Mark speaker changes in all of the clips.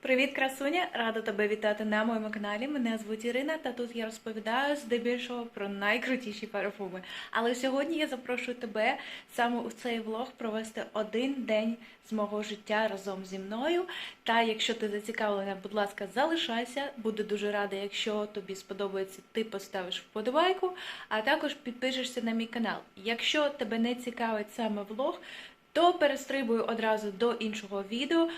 Speaker 1: Привіт, красуня! Рада тебе вітати на моєму каналі. Мене звуть Ірина, та тут я розповідаю здебільшого про найкрутіші парфуми. Але сьогодні я запрошую тебе саме у цей влог провести один день з мого життя разом зі мною. Та якщо ти зацікавлена, будь ласка, залишайся. Буду дуже рада, якщо тобі сподобається, ти поставиш вподобайку, а також підпишешся на мій канал. Якщо тебе не цікавить саме влог, то перестрибую одразу до іншого відео.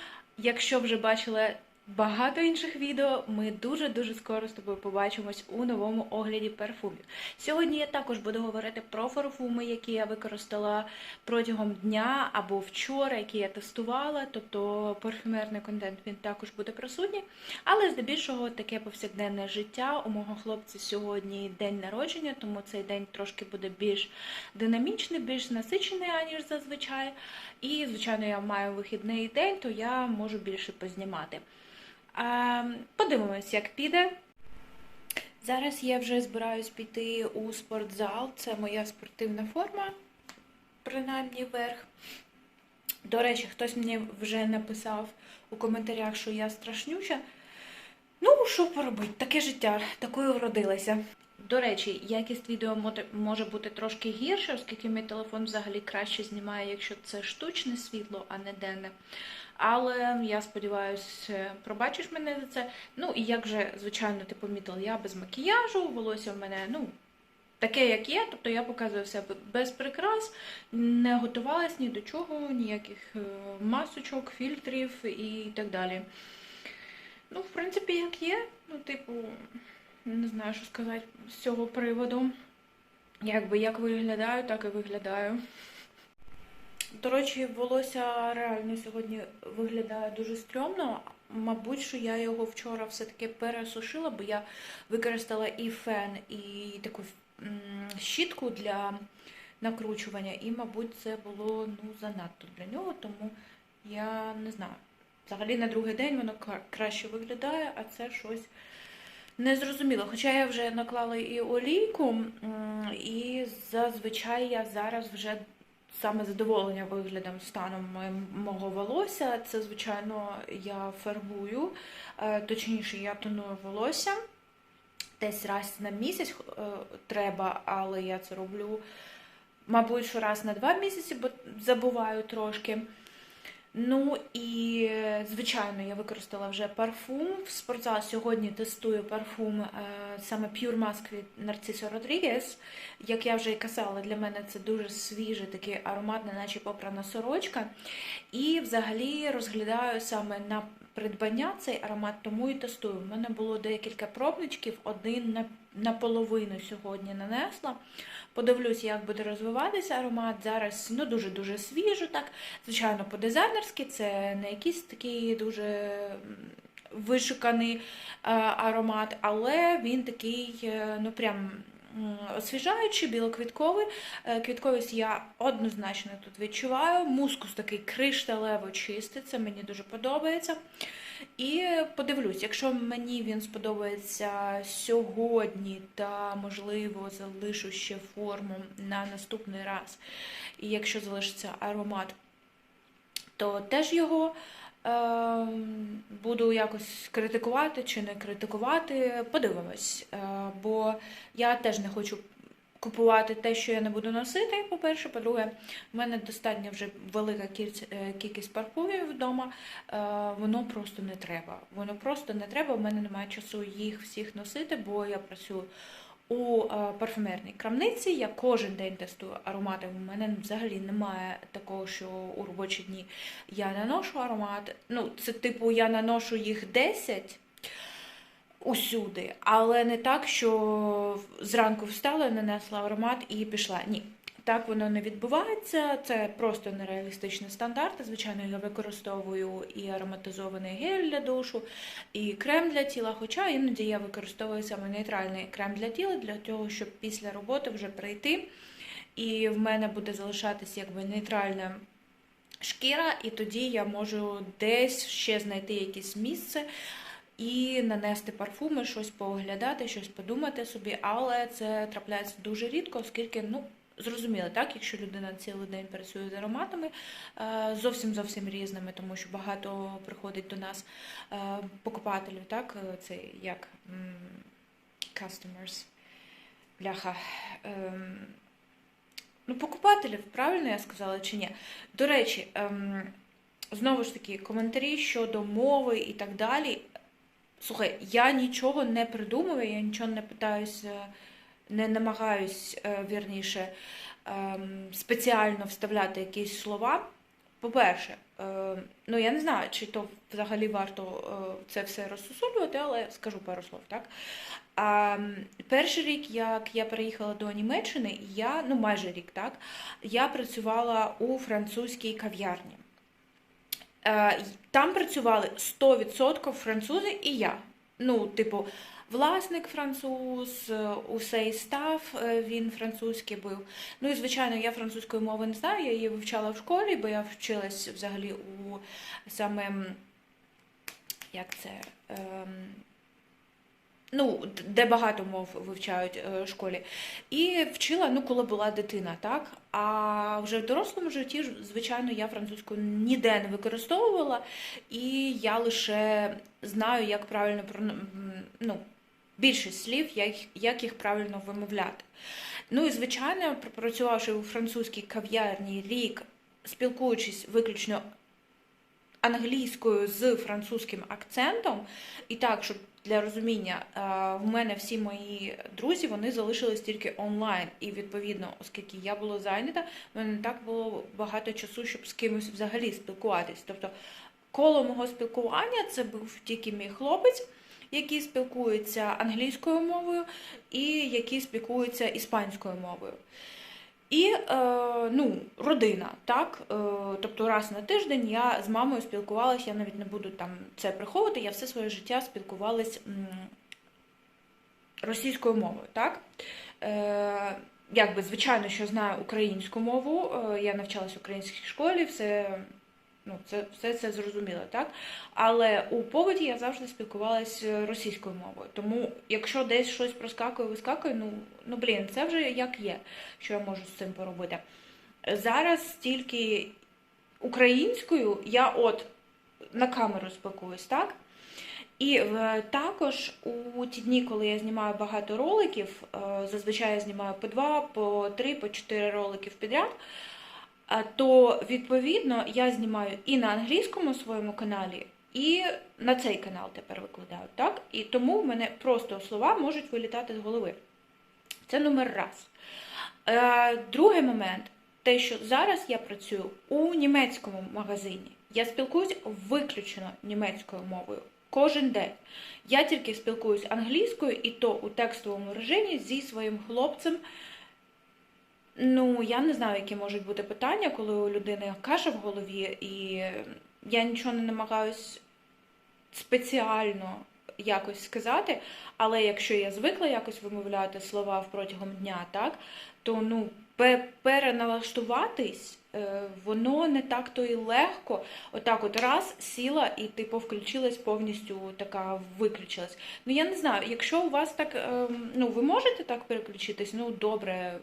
Speaker 1: Якщо вже бачила багато інших відео, ми дуже-дуже скоро з тобою побачимось у новому огляді парфумів. Сьогодні я також буду говорити про парфуми, які я використала протягом дня або вчора, які я тестувала. Тобто парфюмерний контент він також буде присутній. Але здебільшого таке повсякденне життя. У мого хлопця сьогодні день народження, тому цей день трошки буде більш динамічний, більш насичений, аніж зазвичай. І, звичайно, я маю вихідний день, то я можу більше познімати. Подивимось, як піде. Зараз я вже збираюсь піти у спортзал. Це моя спортивна форма, принаймні верх. До речі, хтось мені вже написав у коментарях, що я страшнюча. Ну, що поробити, таке життя, такою вродилася. До речі, якість відео може бути трошки гірше, оскільки мій телефон взагалі краще знімає, якщо це штучне світло, а не денне. Але я сподіваюся, пробачиш мене за це. Ну і як же, звичайно, ти помітила, я без макіяжу, волосся в мене, ну. Таке, як є, тобто я показую все без прикрас, не готувалась ні до чого, ніяких е, масочок, фільтрів і так далі. Ну, в принципі, як є, ну, типу, не знаю, що сказати з цього приводу. Якби як виглядаю, так і виглядаю. До речі, волосся реально сьогодні виглядає дуже стрьомно. Мабуть, що я його вчора все-таки пересушила, бо я використала і фен, і таку щітку для накручування. І, мабуть, це було ну, занадто для нього, тому я не знаю. Взагалі на другий день воно краще виглядає, а це щось незрозуміло. Хоча я вже наклала і олійку, і зазвичай я зараз вже саме задоволення виглядом станом мого волосся. Це, звичайно, я фарбую, е, точніше, я тоную волосся. Десь раз на місяць е, треба, але я це роблю, мабуть, що раз на два місяці, бо забуваю трошки. Ну і звичайно, я використала вже парфум. В спортзал сьогодні тестую парфум е, саме Pure Musk від Narciso Rodriguez. Як я вже і казала, для мене це дуже свіжий такий аромат, наче попрана сорочка. І взагалі розглядаю саме на придбання цей аромат, тому і тестую. У мене було декілька пробничків, один на, наполовину сьогодні нанесла. Подивлюсь, як буде розвиватися аромат. Зараз ну дуже-дуже свіжо, так. Звичайно, по-дизайнерськи, це не якийсь такий дуже вишуканий е, аромат, але він такий, е, ну прям освіжаючий, білоквітковий. Е, Квітковість я однозначно тут відчуваю. Мускус такий кришталево чистий, це мені дуже подобається. І подивлюсь, якщо мені він сподобається сьогодні, та можливо залишу ще форму на наступний раз. І якщо залишиться аромат, то теж його буду якось критикувати чи не критикувати. Подивимось. Е, бо я теж не хочу купувати те, що я не буду носити. По-перше, по-друге, в мене достатньо вже велика е, кількість парфумів вдома. Е, воно просто не треба. Воно просто не треба. У мене немає часу їх всіх носити, бо я працюю у е, парфюмерній крамниці. Я кожен день тестую аромати. У мене взагалі немає такого, що у робочі дні я наношу аромат. Ну, це типу я наношу їх 10 усюди, але не так, що зранку встала, нанесла аромат і пішла. Ні. Так воно не відбувається, це просто нереалістичний стандарт. Звичайно, я використовую і ароматизований гель для душу, і крем для тіла. Хоча іноді я використовую саме нейтральний крем для тіла для того, щоб після роботи вже прийти. І в мене буде залишатись якби нейтральна шкіра, і тоді я можу десь ще знайти якесь місце і нанести парфуми, щось пооглядати, щось подумати собі, але це трапляється дуже рідко, оскільки ну, зрозуміло, так, якщо людина цілий день працює з ароматами, е, зовсім зовсім різними, тому що багато приходить до нас е, покупателів, так, е, це як customers, бляха. ем, Ну, покупателів, правильно я сказала чи ні? До речі, ем, знову ж таки, коментарі щодо мови і так далі. Слухай, я нічого не придумую, я нічого не питаюся, не намагаюсь, е, вірніше, ем, спеціально вставляти якісь слова. По-перше, е, ну я не знаю, чи то взагалі варто е, це все розсусолювати, але скажу пару слов, так? Перший рік, як я переїхала до Німеччини, я, ну майже рік, так, я працювала у французькій кав'ярні. Там працювали 100% французи і я. Ну, типу, власник француз, е, усей став, е, він французький був. Ну і звичайно, я французької мови не знаю, я її вивчала в школі, бо я вчилась взагалі у саме, як це, ем, ну, де багато мов вивчають е, в школі. І вчила, ну, коли була дитина, так? А вже в дорослому житті, звичайно, я французьку ніде не використовувала, і я лише знаю, як правильно ну, більшість слів, як, як їх правильно вимовляти. Ну і звичайно, пр- працювавши у французькій кав'ярні рік, спілкуючись виключно англійською з французьким акцентом, і так, щоб для розуміння, е, в мене всі мої друзі вони залишились тільки онлайн. І відповідно, оскільки я була зайнята, в мене не так було багато часу, щоб з кимось взагалі спілкуватись. Тобто, коло мого спілкування це був тільки мій хлопець, який спілкується англійською мовою, і який спілкується іспанською мовою. І е, ну, родина, так? Е, тобто раз на тиждень я з мамою спілкувалася, я навіть не буду там це приховувати, я все своє життя спілкувалась російською мовою, так? Е, якби, звичайно, що знаю українську мову, я навчалась в українській школі, все, ну, це, все це зрозуміло, так? Але у побуті я завжди спілкувалася російською мовою. Тому, якщо десь щось проскакує, вискакує, ну, ну блін, це вже як є, що я можу з цим поробити. Зараз тільки українською я от на камеру спілкуюсь, так? І е, також у ті дні, коли я знімаю багато роликів, е, зазвичай я знімаю по два, по три, по чотири роликів підряд, то відповідно я знімаю і на англійському своєму каналі, і на цей канал тепер викладаю, так? І тому в мене просто слова можуть вилітати з голови. Це номер раз. Е, другий момент, те, що зараз я працюю у німецькому магазині. Я спілкуюсь виключно німецькою мовою. Кожен день. Я тільки спілкуюсь англійською, і то у текстовому режимі зі своїм хлопцем. Ну, я не знаю, які можуть бути питання, коли у людини каша в голові, і я нічого не намагаюсь спеціально якось сказати, але якщо я звикла якось вимовляти слова протягом дня, так, то ну, переналаштуватись, е, воно не так то і легко. Отак от раз сіла і типу включилась повністю така виключилась. Ну я не знаю, якщо у вас так, ем, ну ви можете так переключитись, ну добре,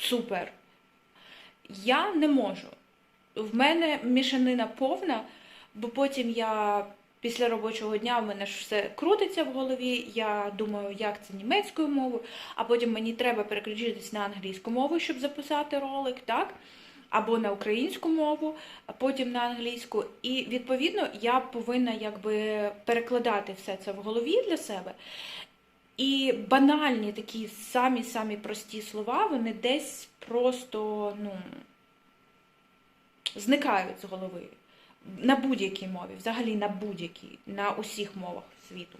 Speaker 1: супер. Я не можу. В мене мішанина повна, бо потім я після робочого дня в мене ж все крутиться в голові. Я думаю, як це німецькою мовою, а потім мені треба переключитись на англійську мову, щоб записати ролик, так? Або на українську мову, а потім на англійську. І відповідно я повинна якби перекладати все це в голові для себе. І банальні такі самі-самі прості слова, вони десь просто ну, зникають з голови. На будь-якій мові, взагалі на будь-якій, на усіх мовах світу.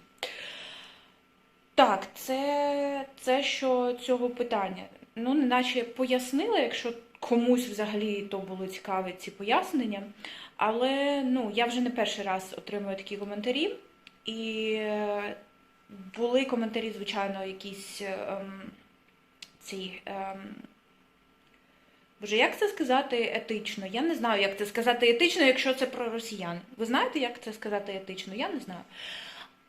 Speaker 1: Так, це, це що цього питання. Ну, наче пояснила, якщо комусь взагалі то було цікаві ці пояснення. Але ну, я вже не перший раз отримую такі коментарі. І були коментарі, звичайно, якісь ем, ці. Ем, Боже, як це сказати етично? Я не знаю, як це сказати етично, якщо це про росіян. Ви знаєте, як це сказати етично? Я не знаю.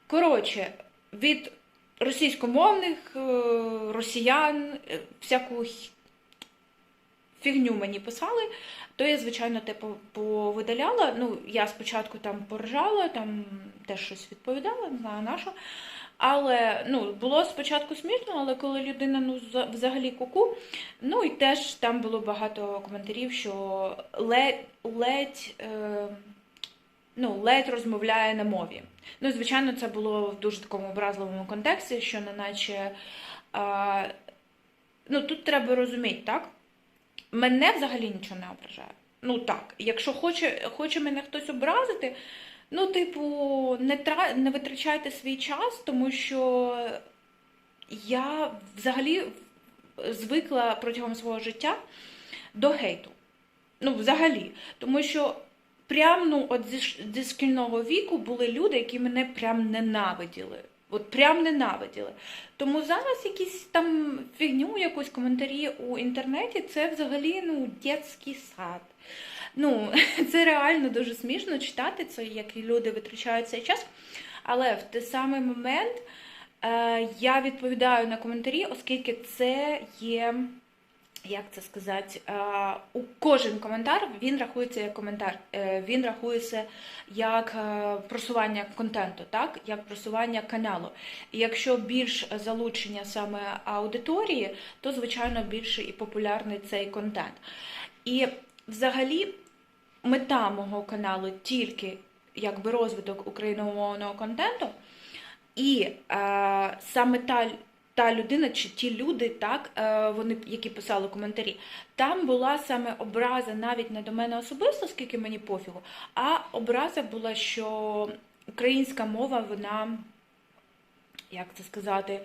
Speaker 1: Коротше, від російськомовних е, росіян е, всяку фігню мені писали, то я, звичайно, те повидаляла. Ну, я спочатку там поржала, там теж щось відповідала, не знаю на що. Але ну, було спочатку смішно, але коли людина ну, взагалі куку, ну і теж там було багато коментарів, що ледь, ледь, е, ну, ледь розмовляє на мові. Ну, звичайно, це було в дуже такому образливому контексті, що неначе. А, ну, тут треба розуміти, так? Мене взагалі нічого не ображає. Ну так, якщо хоче, хоче мене хтось образити, ну, типу, не, тра... не витрачайте свій час, тому що я взагалі звикла протягом свого життя до гейту. Ну, взагалі. Тому що прям ну, от зі, зі шкільного віку були люди, які мене прям ненавиділи. От прям ненавиділи. Тому зараз якісь там фігню, якусь коментарі у інтернеті, це взагалі ну, дитячий сад. Ну, це реально дуже смішно читати це, як люди витрачають цей час. Але в той самий момент е, я відповідаю на коментарі, оскільки це є, як це сказати, е, у кожен коментар він рахується як коментар, е, він рахується як е, просування контенту, так? як просування каналу. І якщо більш залучення саме аудиторії, то звичайно більше і популярний цей контент. І взагалі мета мого каналу тільки якби розвиток україномовного контенту. І е, саме та, та людина чи ті люди, так, е, вони, які писали коментарі, там була саме образа навіть не до мене особисто, скільки мені пофігу, а образа була, що українська мова, вона, як це сказати,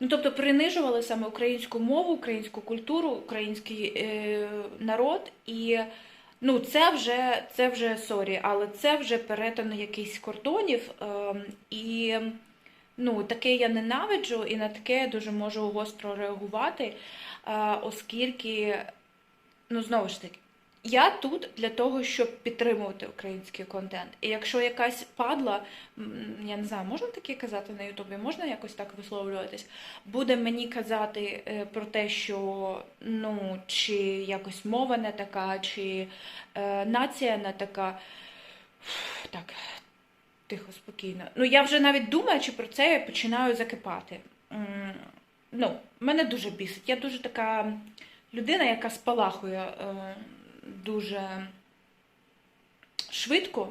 Speaker 1: ну тобто принижували саме українську мову, українську культуру, український е, народ і. Ну, це вже це вже сорі, але це вже перетин якихось кордонів. Е, і ну, таке я ненавиджу, і на таке я дуже можу гостро реагувати, е, оскільки, ну, знову ж таки, я тут для того, щоб підтримувати український контент. І якщо якась падла, я не знаю, можна таке казати на Ютубі, можна якось так висловлюватись, буде мені казати е, про те, що ну, чи якось мова не така, чи е, нація не така. Фу, Так, тихо, спокійно. Ну, я вже навіть думаючи про це, я починаю закипати. Ну, мене дуже бісить. Я дуже така людина, яка спалахує е, дуже швидко.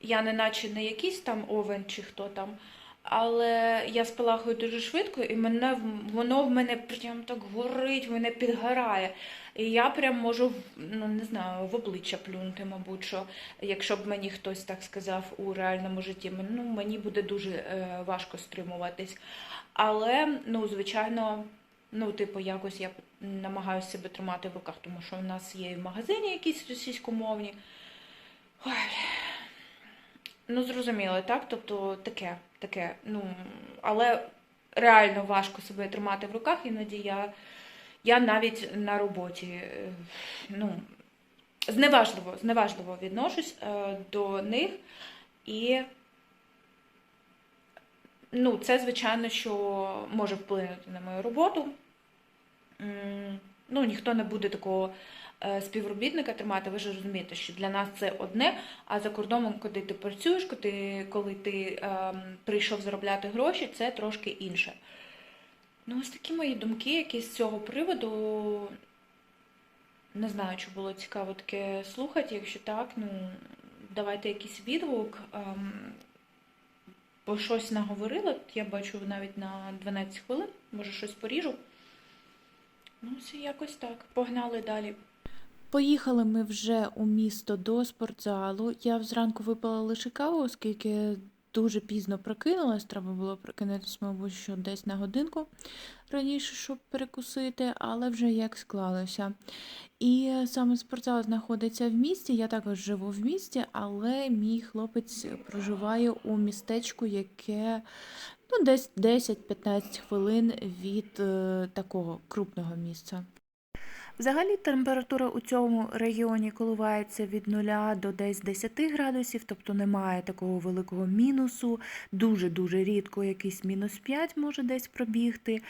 Speaker 1: Я не наче не якийсь там овен чи хто там, але я спалахую дуже швидко, і мене, воно в мене прям так горить, мене підгорає. І я прям можу, ну не знаю, в обличчя плюнути, мабуть, що якщо б мені хтось так сказав у реальному житті, ну, мені буде дуже е, важко стримуватись. Але, ну, звичайно, ну, типу, якось я намагаюся себе тримати в руках, тому що в нас є і в магазині якісь російськомовні. Ой. Ну, зрозуміло, так? Тобто таке, таке. Ну, але реально важко себе тримати в руках, іноді я, я навіть на роботі, е, ну, зневажливо, зневажливо відношусь е, до них. І ну, це, звичайно, що може вплинути на мою роботу. Ну, ніхто не буде такого е, співробітника тримати. Ви ж розумієте, що для нас це одне, а за кордоном, коли ти працюєш, коли, коли ти прийшов заробляти гроші, це трошки інше. Ну, ось такі мої думки, які з цього приводу. Не знаю, чи було цікаво таке слухати. Якщо так, ну давайте якийсь відгук. Ем, бо щось наговорила, я бачу навіть на 12 хвилин, може щось поріжу. Ну, це якось так. Погнали далі.
Speaker 2: Поїхали ми вже у місто до спортзалу. Я зранку випила лише каву, оскільки дуже пізно прокинулась. Треба було прокинутися, мабуть, що десь на годинку раніше, щоб перекусити, але вже як склалося. І саме спортзал знаходиться в місті. Я також живу в місті, але мій хлопець проживає у містечку, яке ну, десь 10-15 хвилин від е, такого крупного місця. Взагалі температура у цьому регіоні коливається від 0 до десь 10 градусів, тобто немає такого великого мінусу. Дуже-дуже рідко якийсь мінус 5 може десь пробігти.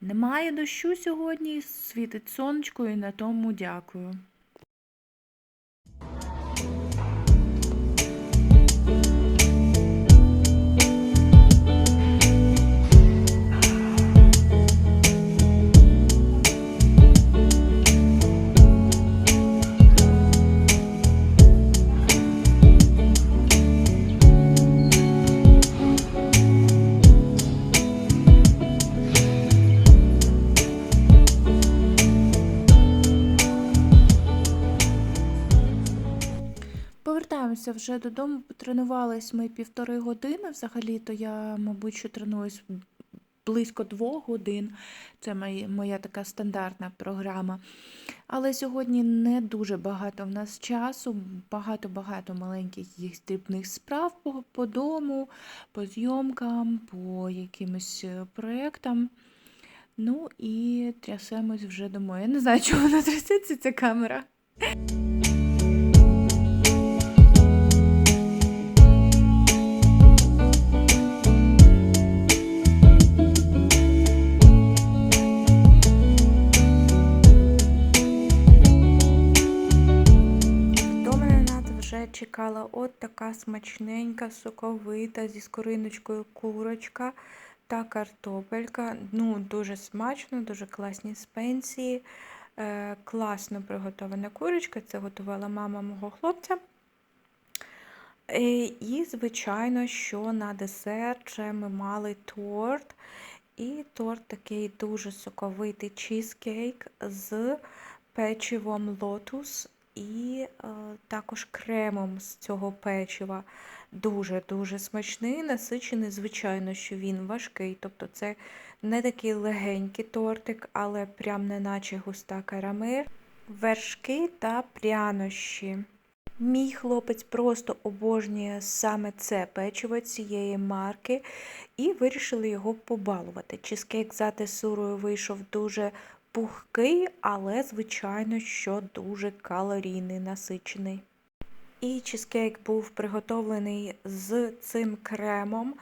Speaker 2: Немає дощу сьогодні, світить сонечко і на тому дякую. Повертаємося вже додому. Тренувались ми півтори години. Взагалі-то я, мабуть, що тренуюсь близько двох годин. Це моя, моя така стандартна програма. Але сьогодні не дуже багато в нас часу, багато-багато маленьких їх дрібних справ по, по дому, по зйомкам, по якимось е, проєктам. Ну і трясемось вже домой. Я не знаю, чого вона трясеться, ця камера. Чекала от така смачненька, соковита зі скориночкою курочка та картопелька. Ну, дуже смачно, дуже класні спенсії. Е, класно приготована курочка. Це готувала мама мого хлопця. Е, І, звичайно, що на десерт ми мали торт. І торт такий дуже соковитий чізкейк з печивом лотус і е, також кремом з цього печива. Дуже-дуже смачний, насичений, звичайно, що він важкий. Тобто це не такий легенький тортик, але прям не наче густа карамель. Вершки та прянощі. Мій хлопець просто обожнює саме це печиво цієї марки і вирішили його побалувати. Чизкейк за тесурою вийшов дуже пухкий, але, звичайно, що дуже калорійний, насичений. І чизкейк був приготовлений з цим кремом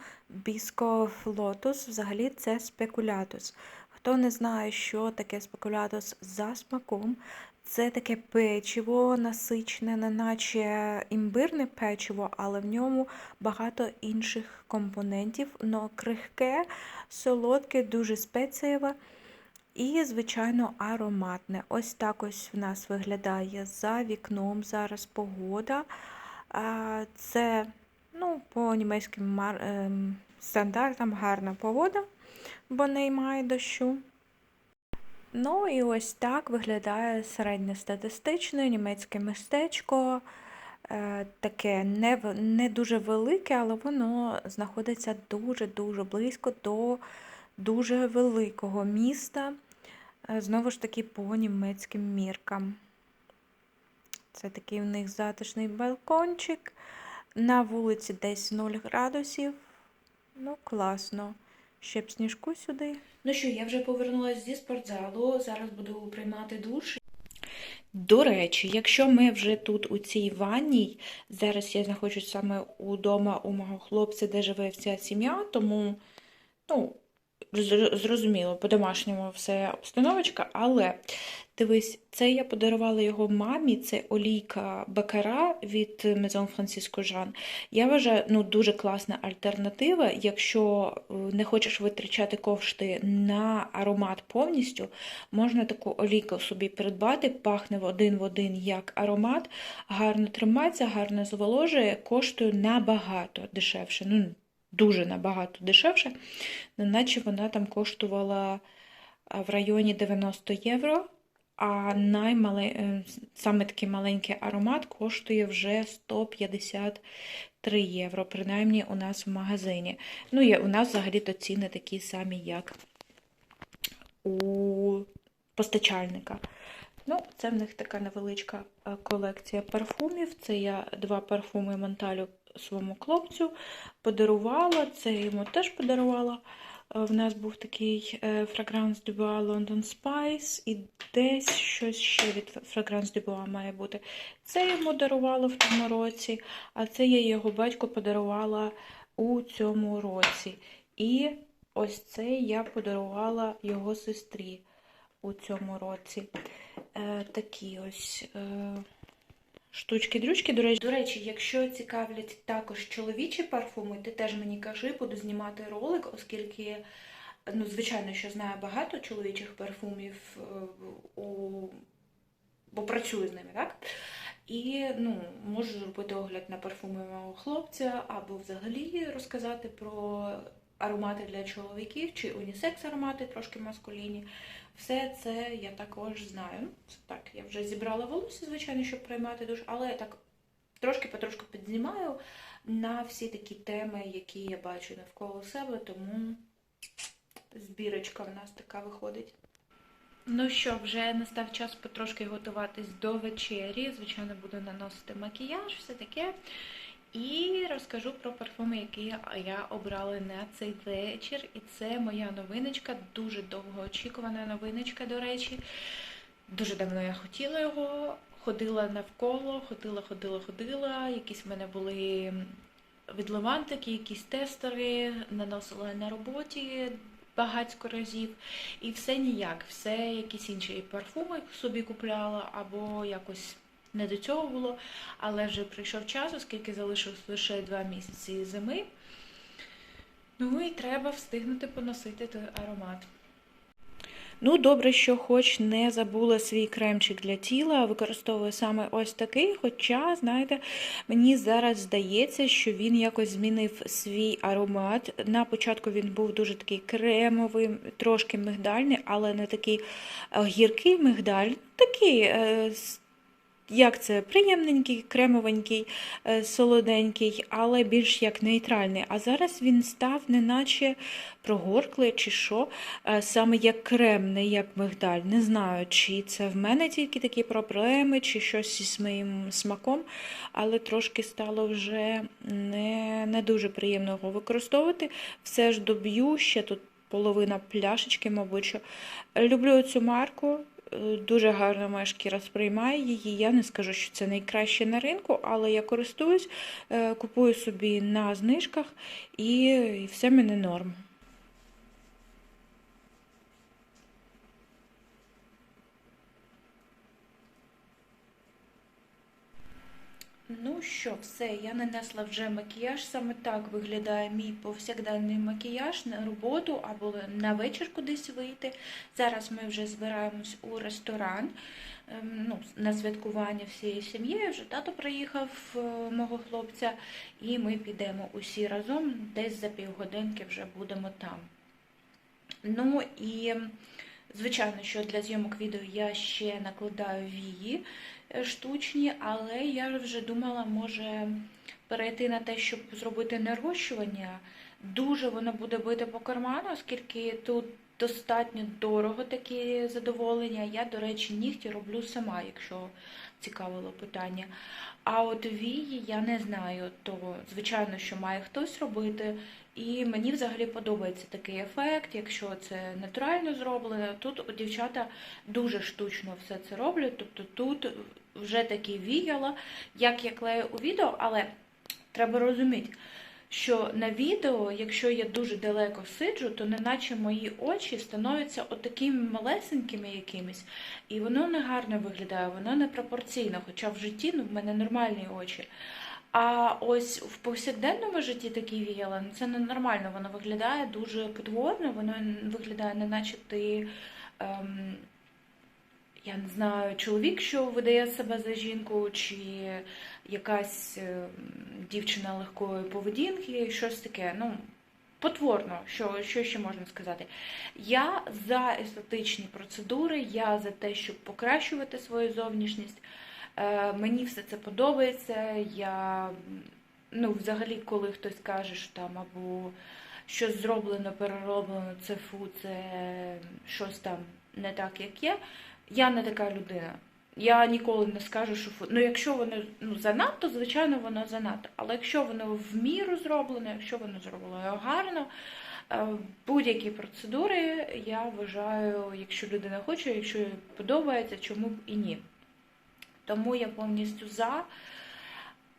Speaker 2: Biscoff Lotus. Взагалі це спекулятус. Хто не знає, що таке спекулятус за смаком, це таке печиво насичене, не наче імбирне печиво, але в ньому багато інших компонентів, но крихке, солодке, дуже спецієве і, звичайно, ароматне. Ось так ось в нас виглядає за вікном зараз погода. Це ну, по німецьким ем, стандартам гарна погода, бо немає дощу. Ну і ось так виглядає середньостатистичне німецьке містечко. Е, Таке не, не дуже велике, але воно знаходиться дуже-дуже близько до дуже великого міста. Е, Знову ж таки, по німецьким міркам. Це такий в них затишний балкончик. На вулиці десь 0 градусів. Ну, класно. Ще б сніжку сюди. Ну що, я вже повернулася зі спортзалу. Зараз буду приймати душ. До речі, якщо ми вже тут у цій ванній, зараз я знаходжусь саме удома у мого хлопця, де живе вся сім'я, тому, ну, зрозуміло, по-домашньому все обстановочка, але дивись, це я подарувала його мамі, це олійка Бакара від Maison Francisco Jean. Я вважаю, ну, дуже класна альтернатива, якщо е, не хочеш витрачати кошти на аромат повністю, можна таку олійку собі придбати, пахне один в один як аромат, гарно тримається, гарно зволожує, коштує набагато дешевше. Ну, дуже набагато дешевше, неначе вона там коштувала в районі 90 євро, а наймале... е, саме такий маленький аромат коштує вже 153 євро, принаймні у нас в магазині. Ну, і у нас взагалі-то ціни такі самі, як у постачальника. Ну, це в них така невеличка е, колекція парфумів. Це я два парфуми Монталю своєму хлопцю подарувала. Це йому теж подарувала. Е, В нас був такий е, Fragrance London Spice і десь щось ще від Fragrance du має бути. Це йому дарувала в тому році, а це я його батько подарувала у цьому році. І
Speaker 1: ось цей я подарувала його сестрі у цьому році. Е, такі ось штучки-дрючки. До речі, до речі, якщо цікавлять також чоловічі парфуми, ти теж мені кажи, буду знімати ролик, оскільки, ну, звичайно, що знаю багато чоловічих парфумів, е, у... бо працюю з ними, так? І ну, можу зробити огляд на парфуми мого хлопця, або взагалі розказати про аромати для чоловіків чи унісекс аромати трошки маскулінні. Все це я також знаю. Так, я вже зібрала волосся, звичайно, щоб приймати душ, але я так трошки потрошку підзнімаю на всі такі теми, які я бачу навколо себе, тому збірочка в нас така виходить. Ну що, вже настав час потрошки готуватись до вечері. Звичайно, буду наносити макіяж, все таке. І розкажу про парфуми, які я обрала на цей вечір. І це моя новиночка, дуже довгоочікувана новиночка, до речі. Дуже давно я хотіла його, ходила навколо, ходила, ходила, ходила. Якісь в мене були відливантики, якісь тестери, наносила на роботі багатько разів. І все ніяк, все якісь інші парфуми собі купляла, або якось не до цього було. Але вже прийшов час, оскільки залишилось лише два місяці зими. Ну і треба встигнути поносити той аромат. Ну, добре, що хоч не забула свій кремчик для тіла, використовую саме ось такий. Хоча, знаєте, мені зараз здається, що він якось змінив свій аромат. На початку він був дуже такий кремовий, трошки мигдальний, але не такий е, гіркий мигдаль, такий. Як це приємненький, кремовенький, е, солоденький, але більш як нейтральний. А зараз він став неначе прогорклий чи що, е, саме як крем, не як мигдаль. Не знаю, чи це в мене тільки такі проблеми, чи щось із моїм смаком, але трошки стало вже не, не дуже приємно його використовувати. Все ж доб'ю, ще тут половина пляшечки, мабуть. Люблю цю марку. Е, Дуже гарно моя шкіра сприймає її. Я не скажу, що це найкраще на ринку, але я користуюсь, е, купую собі на знижках і все мене норм. Ну що, все, я нанесла вже макіяж. Саме так виглядає мій повсякденний макіяж на роботу або на вечір кудись вийти. Зараз ми вже збираємось у ресторан ем, ну, на святкування всією сім'єю. Вже тато приїхав е, мого хлопця, і ми підемо усі разом. Десь за півгодинки вже будемо там. Ну і звичайно, що для зйомок відео я ще накладаю вії штучні, але я вже думала, може перейти на те, щоб зробити нарощування. Дуже воно буде бити по карману, оскільки тут достатньо дорого такі задоволення. Я, до речі, нігті роблю сама, якщо цікавило питання. А от вії я не знаю, то звичайно, що має хтось робити. І мені взагалі подобається такий ефект, якщо це натурально зроблено. Тут дівчата дуже штучно все це роблять. Тобто тут вже такі віяла, як я клею у відео, але треба розуміти, що на відео, якщо я дуже далеко сиджу, то неначе мої очі становляться отакими малесенькими якимись, і воно не гарно виглядає, воно не пропорційно, хоча в житті ну, в мене нормальні очі. А ось в повсякденному житті такі віяла, ну це ненормально, воно виглядає дуже потворно, воно виглядає, не наче ти, ем, я не знаю, чоловік, що видає себе за жінку, чи якась ем, дівчина легкої поведінки, щось таке. ну, Потворно, що, що ще можна сказати. Я за естетичні процедури, я за те, щоб покращувати свою зовнішність. Е, Мені все це подобається. Я, ну, взагалі, коли хтось каже, що там або щось зроблено, перероблено, це фу, це щось там не так, як є. Я не така людина. Я ніколи не скажу, що. Ну, якщо воно ну, занадто, звичайно, воно занадто. Але якщо воно в міру зроблено, якщо воно зроблено гарно, е, будь-які процедури, я вважаю, якщо людина хоче, якщо їй подобається, чому б і ні. Тому я повністю за.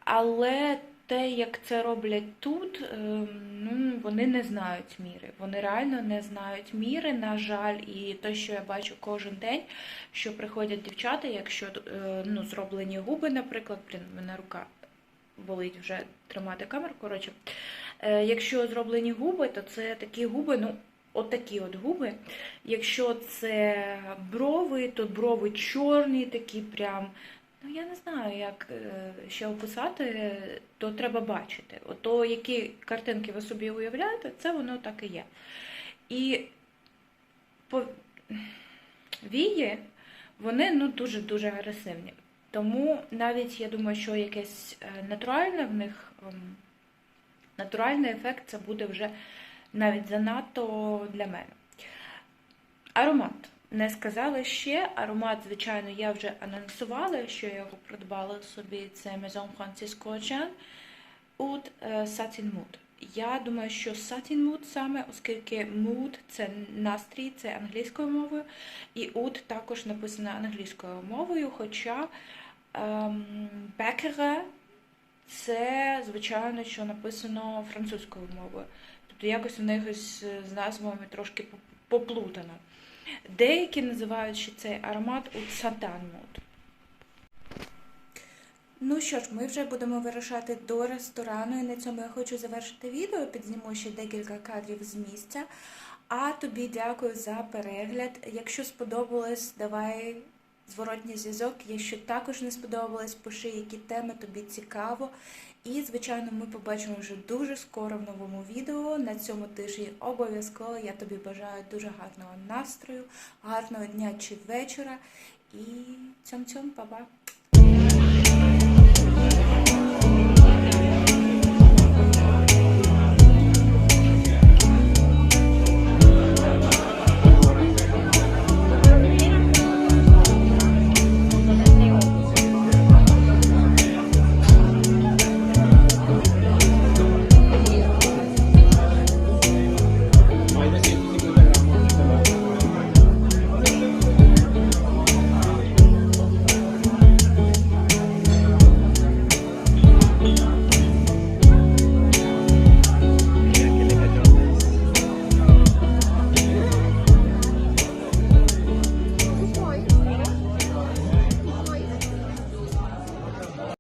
Speaker 1: Але те, як це роблять тут, ем, ну вони не знають міри. Вони реально не знають міри, на жаль, і те, що я бачу кожен день, що приходять дівчата, якщо е, ну, зроблені губи, наприклад, блін, мене рука болить вже тримати камеру. Коротше, Е, якщо зроблені губи, то це такі губи, ну, от такі от губи. Якщо це брови, то брови чорні, такі прям. Ну, я не знаю, як е, ще описати, то треба бачити. Ото які картинки ви собі уявляєте, це воно так і є. І по... вії, вони ну, дуже-дуже агресивні. Тому навіть я думаю, що якесь е, натуральне в них ем, натуральний ефект це буде вже навіть занадто для мене. Аромат. Не сказала ще. Аромат, звичайно, я вже анонсувала, що я його придбала собі. Це Maison Francisco Jean Oud е, Satin Mood. Я думаю, що Satin Mood саме, оскільки Mood – це настрій, це англійською мовою, і Oud також написано англійською мовою, хоча ем, Becquerel це, звичайно, що написано французькою мовою. Тобто якось у них з назвами трошки поплутано. Деякі називають ще цей аромат у сатан мод. Ну що ж, ми вже будемо вирушати до ресторану, і на цьому я хочу завершити відео. Підзніму ще декілька кадрів з місця. А тобі дякую за перегляд. Якщо сподобалось, давай зворотній зв'язок. Якщо також не сподобалось, пиши, які теми тобі цікаво. І, звичайно, ми побачимо вже дуже скоро в новому відео. На цьому тижні обов'язково я тобі бажаю дуже гарного настрою, гарного дня чи вечора. І цьом-цьом, па-па!